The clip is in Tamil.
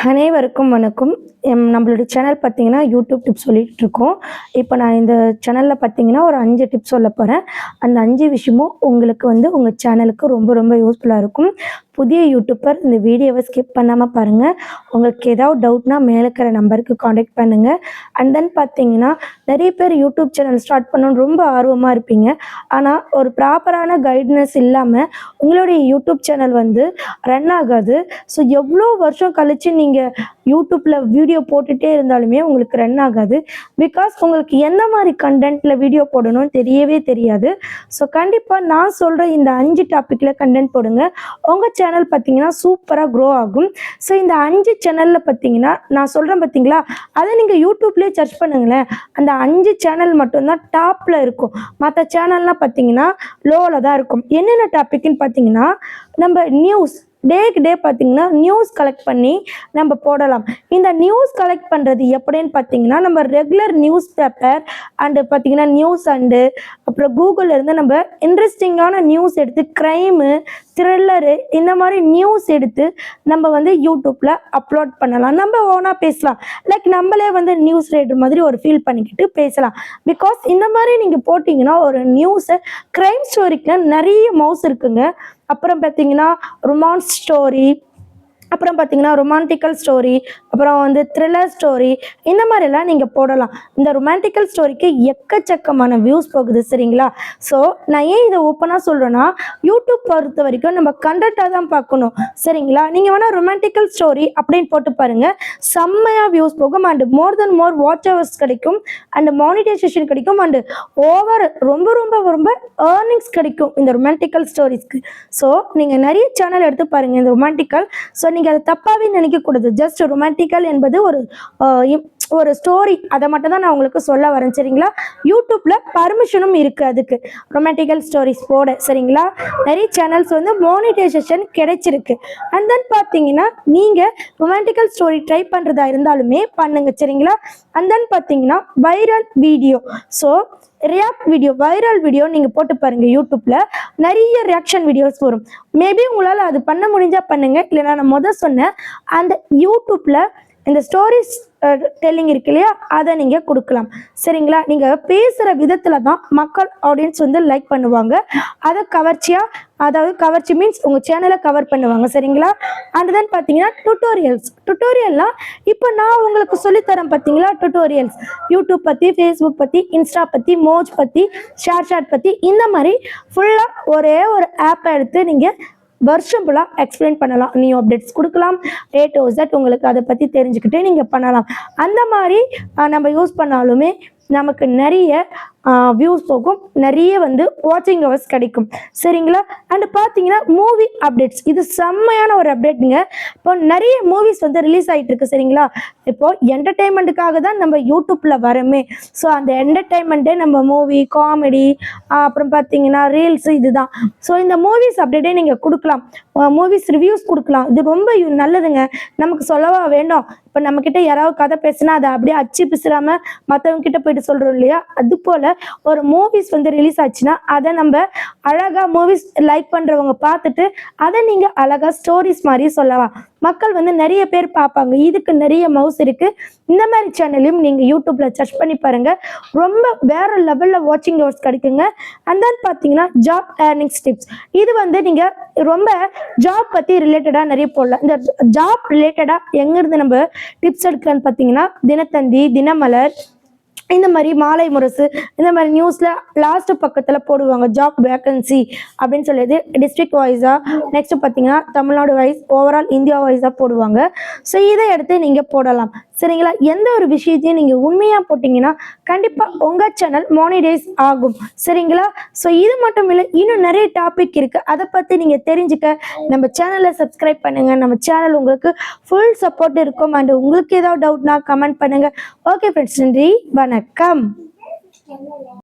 அனைவருக்கும் வணக்கம். எம் நம்மளோட சேனல் பார்த்தீங்கன்னா யூடியூப் டிப்ஸ் சொல்லிகிட்டு இருக்கோம். இப்போ நான் இந்த சேனலில் பார்த்தீங்கன்னா ஒரு அஞ்சு டிப்ஸ் சொல்ல போகிறேன் அந்த அஞ்சு விஷயமும் உங்களுக்கு வந்து உங்கள் சேனலுக்கு ரொம்ப ரொம்ப யூஸ்ஃபுல்லாக இருக்கும். புதிய யூடியூப்பர் இந்த வீடியோவை ஸ்கிப் பண்ணாமல் பாருங்கள் உங்களுக்கு ஏதாவது டவுட்னா மேலே இருக்கிற நம்பருக்கு காண்டாக்ட் பண்ணுங்கள் அண்ட் தென் பார்த்தீங்கன்னா நிறைய பேர் யூடியூப் சேனல் ஸ்டார்ட் பண்ணணும்னு ரொம்ப ஆர்வமாக இருப்பீங்க. ஆனால் ஒரு ப்ராப்பரான கைட்னஸ் இல்லாமல் உங்களுடைய யூடியூப் சேனல் வந்து ரன் ஆகாது. ஸோ எவ்வளோ வருஷம் கழித்து நீங்கள் யூடியூப்பில் வீடியோ போட்டுகிட்டே இருந்தாலுமே உங்களுக்கு ரன் ஆகாது. பிகாஸ் உங்களுக்கு என்ன மாதிரி கண்டென்ட்டில் வீடியோ போடணும்னு தெரியவே தெரியாது. ஸோ கண்டிப்பாக நான் சொல்கிற இந்த அஞ்சு டாப்பிக்கில் கண்டென்ட் போடுங்க. உங்கள் சேனல் சேனல் பார்த்தீங்கன்னா சூப்பராக க்ரோ ஆகும். ஸோ இந்த அஞ்சு சேனலில் பார்த்தீங்கன்னா நான் சொல்கிறேன் பார்த்தீங்களா அதை நீங்கள் யூடியூப்லேயே சர்ச் பண்ணுங்களேன். அந்த அஞ்சு சேனல் மட்டும்தான் டாப்பில் இருக்கும். மற்ற சேனல்லாம் பார்த்தீங்கன்னா லோவில் தான் இருக்கும். என்னென்ன டாபிக்னு பார்த்தீங்கன்னா நம்ம நியூஸ் டேக்கு டே பார்த்தீங்கன்னா நியூஸ் கலெக்ட் பண்ணி நம்ம போடலாம். இந்த நியூஸ் கலெக்ட் பண்ணுறது எப்படின்னு பார்த்தீங்கன்னா நம்ம ரெகுலர் நியூஸ் பேப்பர் அண்டு பார்த்தீங்கன்னா நியூஸ் அண்டு அப்புறம் கூகுளில் இருந்து நம்ம இன்ட்ரெஸ்டிங்கான நியூஸ் எடுத்து க்ரைமு த்ரில்லரு இந்த மாதிரி நியூஸ் எடுத்து நம்ம வந்து யூடியூப்பில் அப்லோட் பண்ணலாம். நம்ம ஓனாக பேசலாம். லைக் நம்மளே வந்து நியூஸ் ரேடர் மாதிரி ஒரு ஃபீல் பண்ணிக்கிட்டு பேசலாம். பிகாஸ் இந்த மாதிரி நீங்கள் போட்டிங்கன்னா ஒரு நியூஸை க்ரைம் ஸ்டோரிக்கு நிறைய மவுஸ் இருக்குங்க. அப்புறம் பார்த்தீங்கன்னா ரொமான்ஸ் ஸ்டோரி அப்புறம் பார்த்தீங்கன்னா ரொமான்டிக்கல் ஸ்டோரி அப்புறம் வந்து த்ரில்லர் ஸ்டோரி இந்த மாதிரிலாம் நீங்கள் போடலாம். இந்த ரொமான்டிக்கல் ஸ்டோரிக்கு எக்கச்சக்கமான வியூஸ் போகுது சரிங்களா? ஸோ நான் ஏன் இதை ஓப்பனாக சொல்கிறேன்னா யூடியூப் பொறுத்த வரைக்கும் நம்ம கண்டக்டாக தான் பார்க்கணும் சரிங்களா? நீங்கள் வேணால் ரொமான்டிக்கல் ஸ்டோரி அப்படின்னு போட்டு பாருங்கள் செம்மையாக வியூஸ் போகும் and more then more watch hours கிடைக்கும் அண்டு மானிட்டைசேஷன் கிடைக்கும் அண்டு ஓவர் ரொம்ப ரொம்ப ரொம்ப ஏர்னிங்ஸ் கிடைக்கும் இந்த ரொமான்டிக்கல் ஸ்டோரிஸ்க்கு ஸோ நீங்கள் நிறைய சேனல் எடுத்து பாருங்கள் இந்த ரொமான்டிக்கல் ஸோ நீங்கள் அதை தப்பாகவே நினைக்கக்கூடாது. ஜஸ்ட் ரொமான்டிக்கல் என்பது ஒரு ஆஹ், ஒரு ஸ்டோரி அதை மட்டும் தான் நான் உங்களுக்கு சொல்ல வரேன் சரிங்களா? யூடியூப்பில் பர்மிஷனும் இருக்குது அதுக்கு. ரொமான்டிக்கல் ஸ்டோரிஸ் போட சரிங்களா? நிறைய சேனல்ஸ் வந்து மோனிடைசேஷன் கிடைச்சிருக்கு. அண்ட் தென் பார்த்தீங்கன்னா நீங்கள் ரொமான்டிக்கல் ஸ்டோரி ட்ரை பண்ணுறதா இருந்தாலுமே பண்ணுங்க சரிங்களா? அண்ட் தென் பார்த்தீங்கன்னா viral video so react video viral video நீங்கள் போட்டு பாருங்கள் யூடியூப்பில் நிறைய ரியாக்ஷன் வீடியோஸ் வரும். மேபி உங்களால் அது பண்ண முடிஞ்சா பண்ணுங்கள் இல்லைனா நான் முதல் சொன்னேன் அந்த யூடியூப்பில் இந்த ஸ்டோரிஸ் டெல்லிங் இருக்கு இல்லையா? அதை நீங்கள் கொடுக்கலாம். சரிங்களா? நீங்கள் பேசுகிற விதத்தில் தான் மக்கள் ஆடியன்ஸ் வந்து லைக் பண்ணுவாங்க. அதை கவர்ச்சியாக அதாவது கவர்ச்சி மீன்ஸ் உங்கள் சேனலை கவர் பண்ணுவாங்க. சரிங்களா? அண்ட் தென் பார்த்தீங்கன்னா டுட்டோரியல்ஸ் டுட்டோரியல்லாம் இப்போ நான் உங்களுக்கு சொல்லித்தரேன் பார்த்தீங்களா? டுட்டோரியல்ஸ் யூடியூப் பற்றி ஃபேஸ்புக் பற்றி இன்ஸ்டா பற்றி மோஜ் பற்றி ஷேர் சாட் பற்றி இந்த மாதிரி ஃபுல்லாக ஒரே ஒரு ஆப்பை எடுத்து நீங்கள் வருஷம் ஃபுல்லாக எக்ஸ்பிளைன் பண்ணலாம் நியூ அப்டேட்ஸ் கொடுக்கலாம் ஏ டு Z உங்களுக்கு அதை பற்றி தெரிஞ்சுக்கிட்டு நீங்கள் பண்ணலாம். அந்த மாதிரி நம்ம யூஸ் பண்ணாலுமே நமக்கு நிறைய வியூஸ் போகும். நிறைய வந்து வாட்சிங் ஹவர்ஸ் கிடைக்கும். சரிங்களா? அண்ட் பார்த்தீங்கன்னா மூவி அப்டேட்ஸ் இது செம்மையான ஒரு அப்டேட்டுங்க இப்போ நிறைய மூவிஸ் வந்து ரிலீஸ் ஆகிட்டு இருக்கு சரிங்களா? இப்போ என்டர்டெயின்மெண்ட்டுக்காக தான் நம்ம யூடியூப்பில் வரமே ஸோ அந்த என்டர்டெயின்மெண்ட்டே நம்ம மூவி காமெடி அப்புறம் பார்த்தீங்கன்னா ரீல்ஸ் இதுதான். ஸோ இந்த மூவிஸ் அப்டேட்டே நீங்கள் கொடுக்கலாம். மூவிஸ் ரிவ்யூஸ் கொடுக்கலாம். இது ரொம்ப நல்லதுங்க. நமக்கு சொல்லவா வேணும்? இப்போ நம்மக்கிட்ட யாராவது கதை பேசினா அதை அப்படியே அச்சு பிசுறாமல் மற்றவங்க கிட்ட போயிட்டு சொல்கிறோம் இல்லையா? அது போல் ஒரு மூவிஸ் வந்து ரிலீஸ் ஆச்சுன்னா அதை நம்ம அழகாக மூவிஸ் லைக் பண்ணுறவங்க பார்த்துட்டு அதை நீங்கள் அழகாக ஸ்டோரிஸ் மாதிரி சொல்லலாம். மக்கள் வந்து நிறைய பேர் பார்ப்பாங்க. இதுக்கு நிறைய மவுஸ் இருக்குது இந்த மாதிரி சேனலையும் நீங்கள் யூடியூப்பில் சர்ச் பண்ணி பாருங்கள் ரொம்ப வேற லெவலில் வாட்சிங் ஹவர்ஸ் கிடைக்குங்க. அண்ட் தென் பார்த்தீங்கன்னா ஜாப் ஏர்னிங்ஸ் டிப்ஸ் இது வந்து நீங்கள் ரொம்ப ஜாப் பற்றி ரிலேட்டடாக நிறைய போடலாம். இந்த ஜாப் ரிலேட்டடாக எங்கேருந்து நம்ம டிப்ஸ் எடுக்கலான்னு பார்த்தீங்கன்னா தினத்தந்தி தினமலர் இந்த மாதிரி மாலை முரசு இந்த மாதிரி நியூஸில் லாஸ்ட் பக்கத்தில் போடுவாங்க ஜாப் வேக்கன்சி அப்படின்னு சொல்லியது டிஸ்ட்ரிக்ட் வைஸாக நெக்ஸ்ட் பார்த்தீங்கன்னா தமிழ்நாடு வைஸ் ஓவரால் இந்தியா வைஸாக போடுவாங்க. ஸோ இதை எடுத்து நீங்கள் போடலாம். சரிங்களா? எந்த ஒரு விஷயத்தையும் நீங்கள் உண்மையாக போட்டிங்கன்னா கண்டிப்பாக உங்கள் சேனல் மானிடைஸ் ஆகும். சரிங்களா? ஸோ இது மட்டும் இல்லை இன்னும் நிறைய டாபிக் இருக்குது அதை பற்றி நீங்கள் தெரிஞ்சுக்க நம்ம சேனலை சப்ஸ்கிரைப் பண்ணுங்கள் நம்ம சேனல் உங்களுக்கு ஃபுல் சப்போர்ட் இருக்கும். அண்ட் உங்களுக்கு ஏதாவது டவுட்னா கமெண்ட் பண்ணுங்கள் ஓகே ஃப்ரெண்ட்ஸ் நன்றி. வணக்கம்.